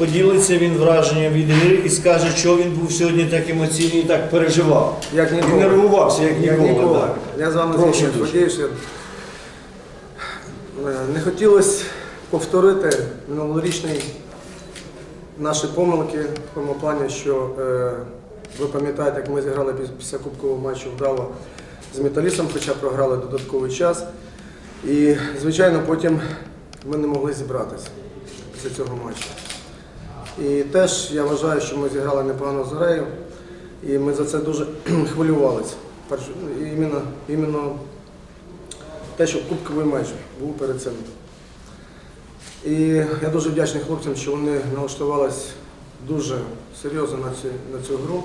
поділиться він враженням від гри і скаже, що він був сьогодні так емоційний і так переживав. Як І ніколи. нервувався, як Як ніколи. ніколи. так. Я з вами Прошу дуже. Надіюсь, е, Не хотілося повторити минулорічний наші помилки в тому плані, що е, ви пам'ятаєте, як ми зіграли після кубкового матчу вдало з металістом, хоча програли додатковий час. І, звичайно, потім ми не могли зібратися після цього матчу. І теж я вважаю, що ми зіграли непогано з Грею, і ми за це дуже хвилювалися. Іменно, іменно те, що кубковий матч був перед цим. І я дуже вдячний хлопцям, що вони налаштувалися дуже серйозно на цю, на цю гру,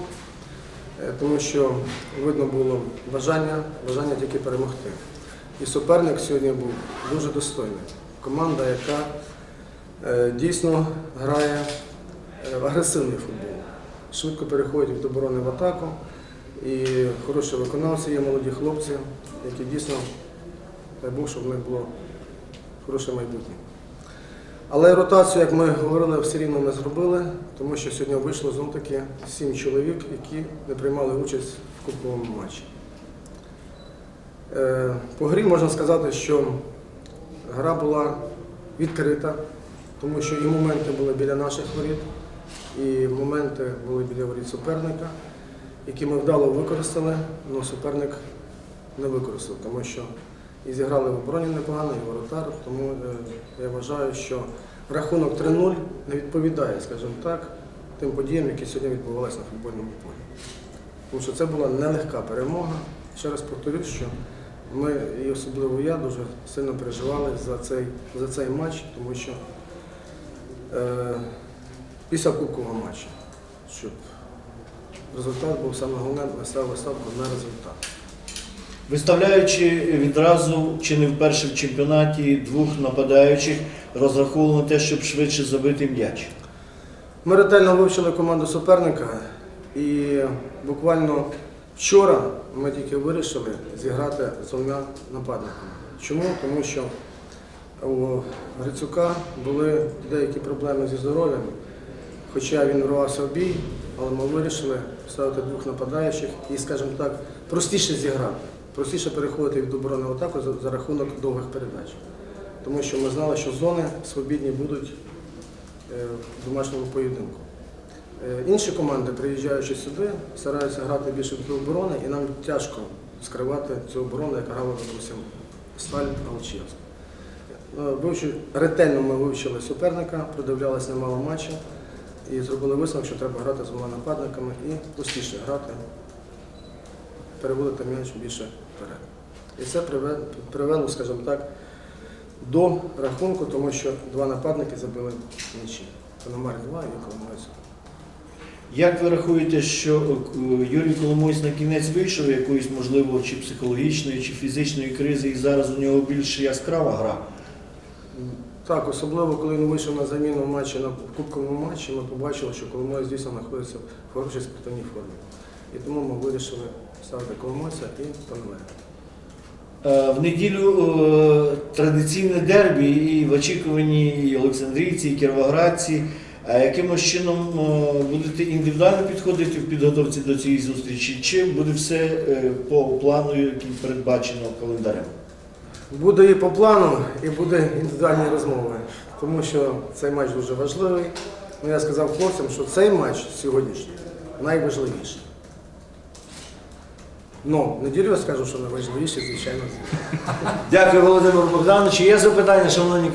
е, тому що видно було бажання, бажання тільки перемогти. І суперник сьогодні був дуже достойний. Команда, яка е, дійсно грає е, агресивний футбол. Швидко переходять від оборони в атаку. І хороші виконавці є молоді хлопці, які дійсно, дай Бог, щоб в них було хороше майбутнє. Але ротацію, як ми говорили, все рівно ми зробили, тому що сьогодні вийшло знов таки сім чоловік, які не приймали участь в кубковому матчі. Е, По грі можна сказати, що гра була відкрита, тому що і моменти були біля наших воріт, і моменти були біля воріт суперника, які ми вдало використали, але суперник не використав, тому що і зіграли в обороні непогано, і воротар. Тому е, я вважаю, що рахунок 3-0 не відповідає, скажімо так, тим подіям, які сьогодні відбувалися на футбольному полі. Тому що це була нелегка перемога. Ще раз повторюсь, що ми, і особливо я, дуже сильно переживали за цей, за цей матч, тому що е, після кубкового матчу, щоб результат був саме головне, ми ставили ставку на результат. Виставляючи відразу чи не вперше в чемпіонаті двох нападаючих, розраховували на те, щоб швидше забити м'яч. Ми ретельно вивчили команду суперника і буквально вчора ми тільки вирішили зіграти з двома нападниками. Чому? Тому що у Грицюка були деякі проблеми зі здоров'ям, хоча він врвався в бій, але ми вирішили ставити двох нападаючих і, скажімо так, простіше зіграти, простіше переходити від в атаку за, за рахунок довгих передач. Тому що ми знали, що зони свобідні будуть е, в домашньому поєдинку. Е, Інші команди, приїжджаючи сюди, стараються грати більше до оборони, і нам тяжко скривати цю оборону, яка грала, допустим, Сталь Алчевськ. Вивчи- Ретельно ми вивчили суперника, продивлялися немало матчів і зробили висновок, що треба грати з двома нападниками і простіше грати, переводити м'яч більше вперед. І це привело, скажімо так, до рахунку, тому що два нападники забили м'ячі. Пономарь 2 і Коломойський. Як ви рахуєте, що е, Юрій Коломойсь на кінець вийшов якоїсь, можливо, чи психологічної, чи фізичної кризи, і зараз у нього більш яскрава гра? Так, особливо коли він вийшов на заміну в матчі на кубковому матчі, ми побачили, що Коломой дійсно знаходиться в хорошій спортивній формі. І тому ми вирішили ставити Коломойця і Пономаря. Е, В неділю е, традиційне дербі і в очікуванні і Олександрійці, і Кіровоградці. Якимось чином е, будете індивідуально підходити в підготовці до цієї зустрічі, чи буде все по плану, який передбачено календарем? Буде і по плану, і буде індивідуальні розмови, тому що цей матч дуже важливий. Ну, я сказав хлопцям, що цей матч сьогоднішній найважливіший. Ну, неділю я скажу, що найважливіший, звичайно. Дякую, Володимир Богданович. Є запитання, шановні колеги?